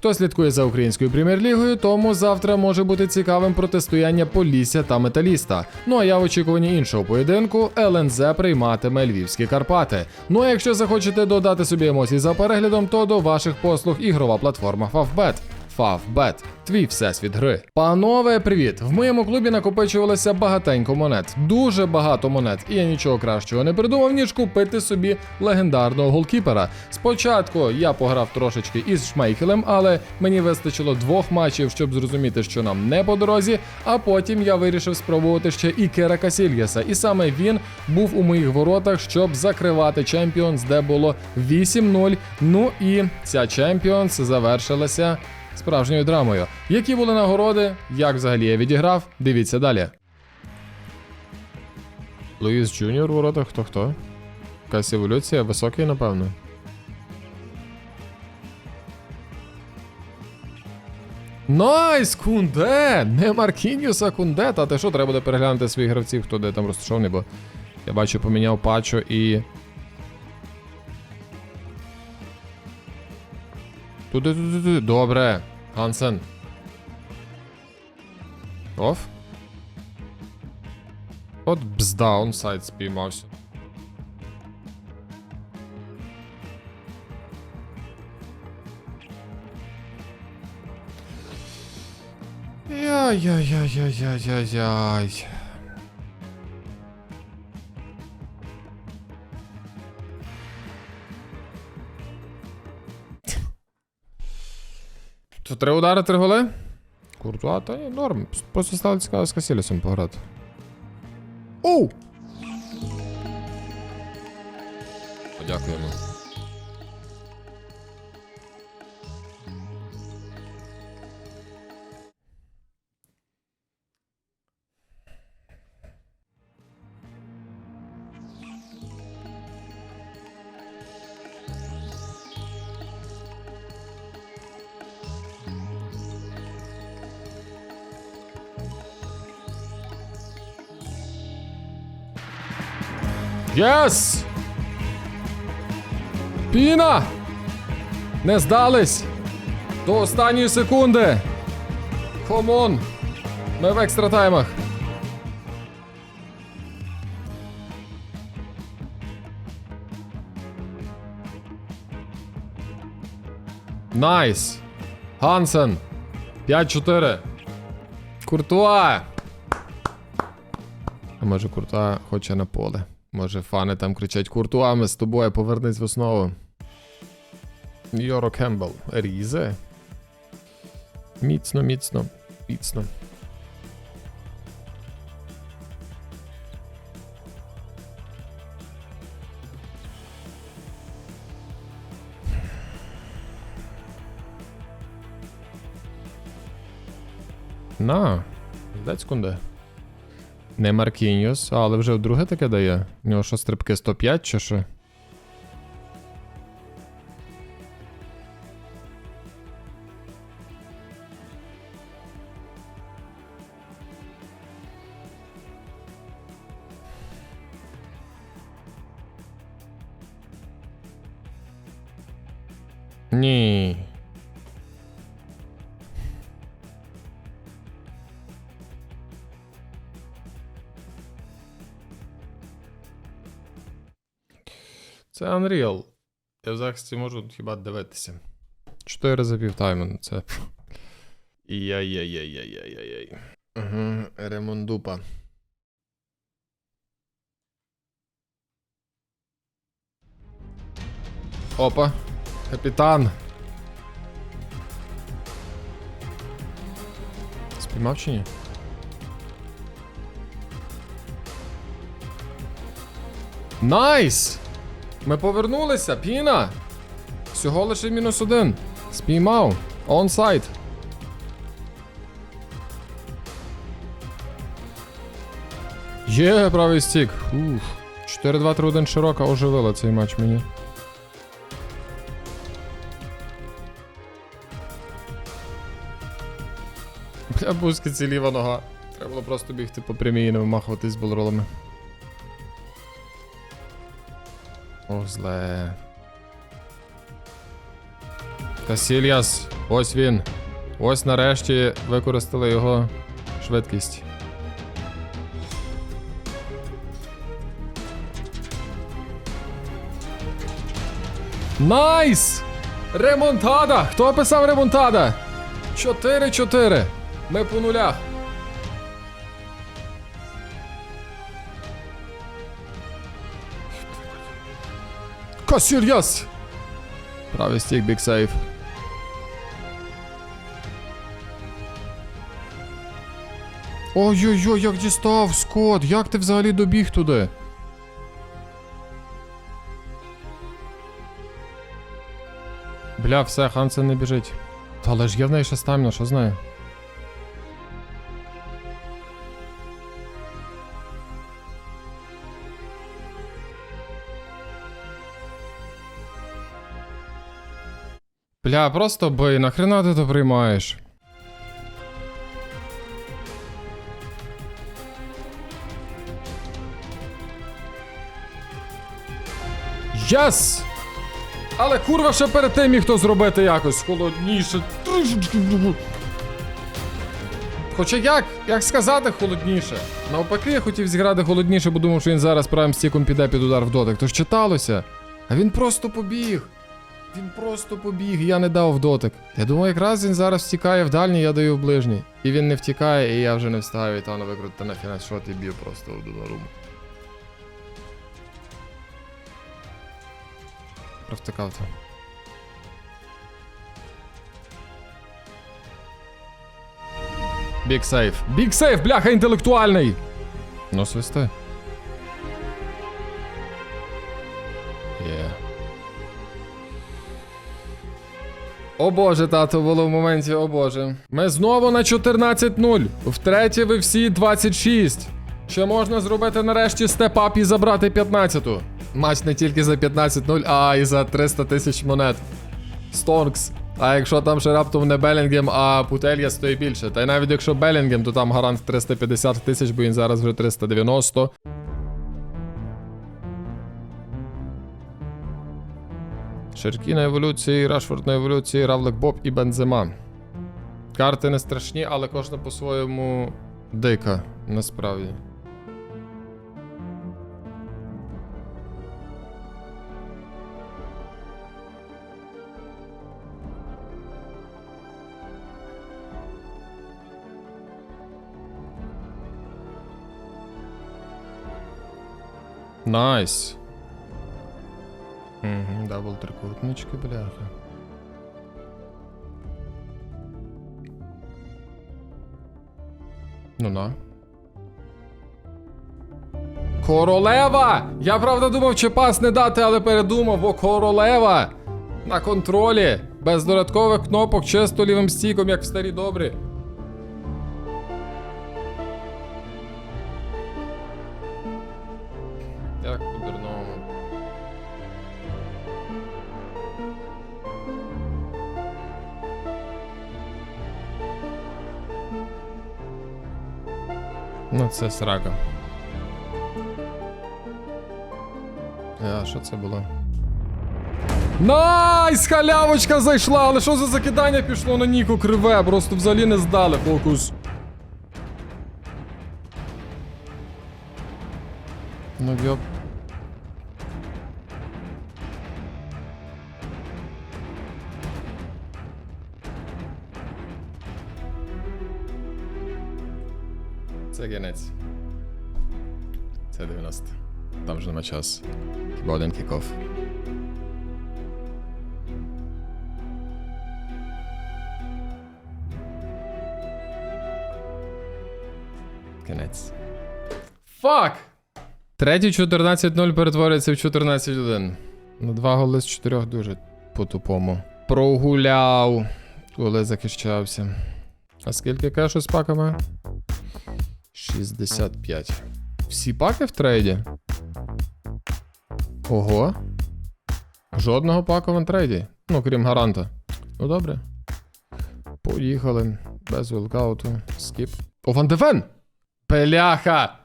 Хто слідкує за українською прем'єр-лігою, тому завтра може бути цікавим протистояння Полісся та Металіста. Ну а я в очікуванні іншого поєдинку ЛНЗ прийматиме львівські Карпати. Ну а якщо захочете додати собі емоцій за переглядом, то до ваших послуг ігрова платформа Favbet. Favbet – твій всесвіт гри. Панове, привіт! В моєму клубі накопичувалося багатенько монет, дуже багато монет, і я нічого кращого не придумав, ніж купити собі легендарного голкіпера. Спочатку я пограв трошечки із Шмейхелем, але мені вистачило двох матчів, щоб зрозуміти, що нам не по дорозі. А потім я вирішив спробувати ще і Кера Касільяса. І саме він був у моїх воротах, щоб закривати Champions, де було 8-0. Ну і ця Champions завершилася справжньою драмою. Які були нагороди, як взагалі я відіграв, дивіться далі. Луїс Джуніор воротах хто хто? Якась еволюція, високий, напевно. Найс, Кунде! Не Маркіньюс, Кунде. Та ти що, треба буде переглянути своїх гравців, хто де там розташований, бо я бачу, поміняв пачо і. Туди, туди, туди. Добре. Гансен. Оф. От бзда, онсайд спіймався. Яй-яй-яй-яй-яй-яй. То три удари, три голи? Куртуа, та ні, норм. Просто стало цікаво з Касілісом пограти. Оу! Подякуємо. Єс! Піна! Не здались! До останньої секунди! Комон! Ми в екстра таймах. Найс! Гансен! 5-4. Куртуа! А може Куртуа хоче на поле. Може фани там кричать Куртуа, ми з тобою повернись в основу. Йоро Кембл. Різе. Міцно, міцно, міцно. На, дать секунди. Не Маркіньос, але вже вдруге таке дає. У нього що стрибки 105 чи що? Ні. Це Unreal. Я в захисті можу хіба дивитися. Чотири за півтайму, ну це. Яй-яй-яй-яй-яй-яй. Угу, Ремондупа. Опа. Капітан. Спіймав чи ні? Найс! Ми повернулися, Піна! Всього лише мінус один. Спіймав. Онсайд. Є, правий стік. Ух. 4-2-3-1 широка оживила цей матч мені. Бля, бузки ці ліва нога. Треба було просто бігти по прямій і не вимахуватись з болролами. Ох, зле. Касільяс, ось він. Ось нарешті використали його швидкість. Найс! Ремонтада! Хто писав ремонтада? 4-4. Ми по нулях. Касільяс! Правий стік, бік сейф. Ой-ой-ой, як дістав, Скот, як ти взагалі добіг туди? Бля, все, Хансен не біжить. Та але ж є в неї ще стаміна, що знаю. Бля, просто бий, нахрена ти то приймаєш? Єс! Але курва ще перед тим міг то зробити якось холодніше. Хоча як? Як сказати холодніше? Навпаки, я хотів зіграти холодніше, бо думав, що він зараз правим стіком піде під удар в дотик. Тож читалося. А він просто побіг. Він просто побіг, я не дав дотик. Я думаю, якраз він зараз втікає в дальній, я даю в ближній. І він не втікає, і я вже не встаю, і там викрутити на шот і б'ю просто в Донаруму. Провтикав то. Бік сейф. Бік сейф, бляха, інтелектуальний! Ну, свисти. Є. О боже, тато, було в моменті, о боже. Ми знову на 14-0. Втретє ви всі 26. Що можна зробити нарешті степ-ап і забрати 15-ту? Матч не тільки за 15-0, а й за 300 тисяч монет. Стонкс. А якщо там ще раптом не Белінгем, а Путелья стоїть більше. Та й навіть якщо Белінгем, то там гарант 350 тисяч, бо він зараз вже 390. Ширкі на еволюції, Рашфорд на еволюції, Равлик Боб і Бензема. Карти не страшні, але кожна по-своєму дика, насправді. Найс. Угу, дабл трикутнички, бляха. Ну на. Королева! Я правда думав, чи пас не дати, але передумав, бо королева! На контролі! Без додаткових кнопок, чисто лівим стіком, як в старі добрі. Це срака. А що це було? Найс! Халявочка зайшла! Але що за закидання пішло на Ніку криве? Просто взагалі не здали фокус. Це кінець. Це 90. Там вже нема час. Хіба один кікоф. Кінець. Фак! Третій 14-0 перетворюється в 14-1. На два голи з чотирьох дуже по-тупому. Прогуляв, коли захищався. А скільки кешу з паками? 65. Всі паки в трейді? Ого. Жодного паку в антрейді. Ну, крім гаранта. Ну добре. Поїхали. Без вилкауту. Скіп. О, Ван Девен! Бляха!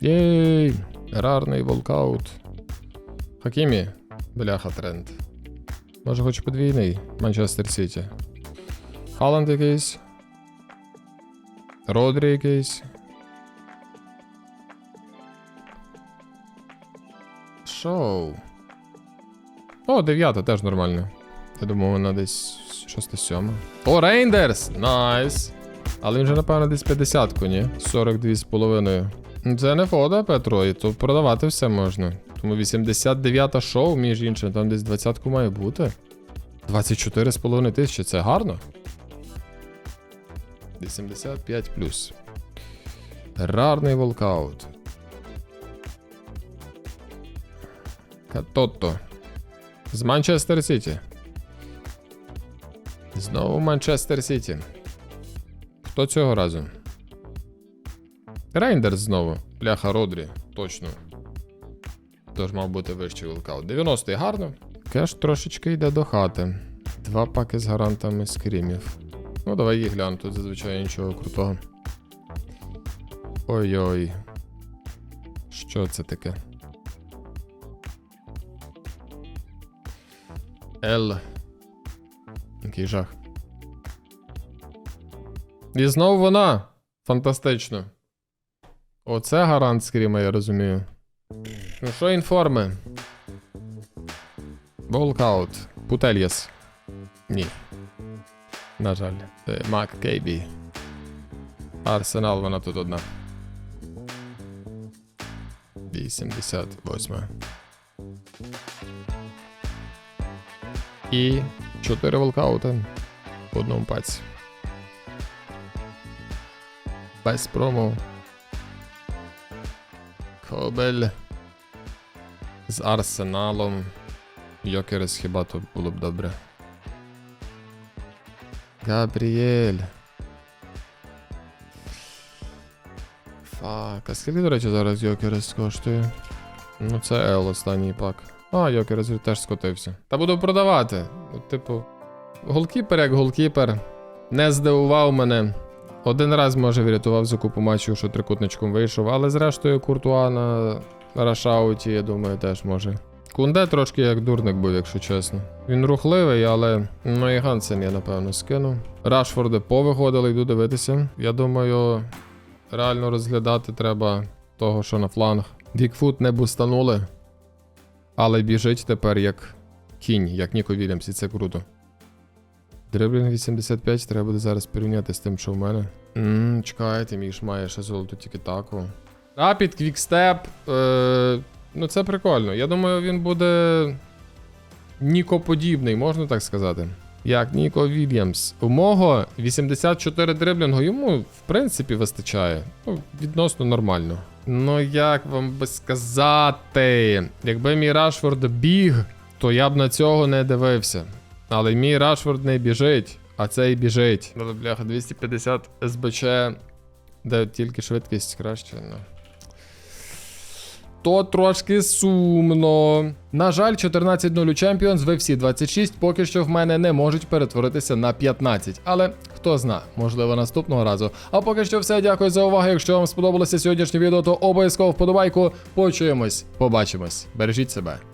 Єй! Рарний волкаут. Хакімі. Бляха тренд. Може, хоч подвійний Манчестер Сіті. Халанд якийсь. Родрі якийсь. Шоу. О, дев'ята теж нормально. Я думав, вона десь шоста сьома. О, Рейндерс! Найс! Але він же, напевно, десь 50-ку, ні? 42 з половиною. Це не фода, Петро, і тут продавати все можна. Тому 89 шоу, між іншим, там десь 20-ку має бути. 24 з половиною тисячі, це гарно. 85 плюс. Рарний волкаут. Катотто. З Манчестер Сіті. Знову Манчестер Сіті. Хто цього разу? Рейндерс знову. Бляха Родрі. Точно. Тож мав бути вищий волкаут. 90-й гарно. Кеш трошечки йде до хати. Два паки з гарантами скрімів. Ну, давай їх гляну, тут зазвичай нічого крутого. Ой-ой. Що це таке? Л. Який жах. І знову вона. Фантастично. Оце гарант скріма, я розумію. Ну що інформи? Волкаут. Путельєс. Ні. На жаль. Це Мак Кейбі. Арсенал, вона тут одна. 88. І 4 волкаути в одному паці. Без промо. Кобель. З Арсеналом. Йокерес хіба то було б добре. Габріель. Фак. А скільки, до речі, зараз Йокерес коштує? Ну, це Ел останній пак. А, Йокерес теж скотився. Та буду продавати. Типу, голкіпер як голкіпер. Не здивував мене. Один раз, може, врятував за купу що трикутничком вийшов, але зрештою Куртуа на Рашауті, я думаю, теж може. Кунде трошки як дурник був, якщо чесно. Він рухливий, але ну і Гансен я напевно скину. Рашфорди повиходили, йду дивитися. Я думаю, реально розглядати треба того, що на фланг. Вікфут не бустанули, але біжить тепер як кінь, як Ніко Вільямс, і це круто. Дриблінг 85 треба буде зараз порівняти з тим, що в мене. Ммм, чекайте, ж має ще золоту тільки таку. Рапід, квікстеп. Е, ну це прикольно. Я думаю, він буде. Нікоподібний, можна так сказати. Як Ніко Вільямс. У мого 84 дриблінгу йому, в принципі, вистачає. Ну, відносно нормально. Ну, як вам би сказати, якби мій Рашфорд біг, то я б на цього не дивився. Але мій Рашфорд не біжить, а цей біжить. Але, бляха, 250 СБЧ, де тільки швидкість краще. Ну. То трошки сумно. На жаль, 14-0 у Champions в FC 26 поки що в мене не можуть перетворитися на 15. Але хто зна, можливо, наступного разу. А поки що все, дякую за увагу. Якщо вам сподобалося сьогоднішнє відео, то обов'язково вподобайку. Почуємось, побачимось. Бережіть себе.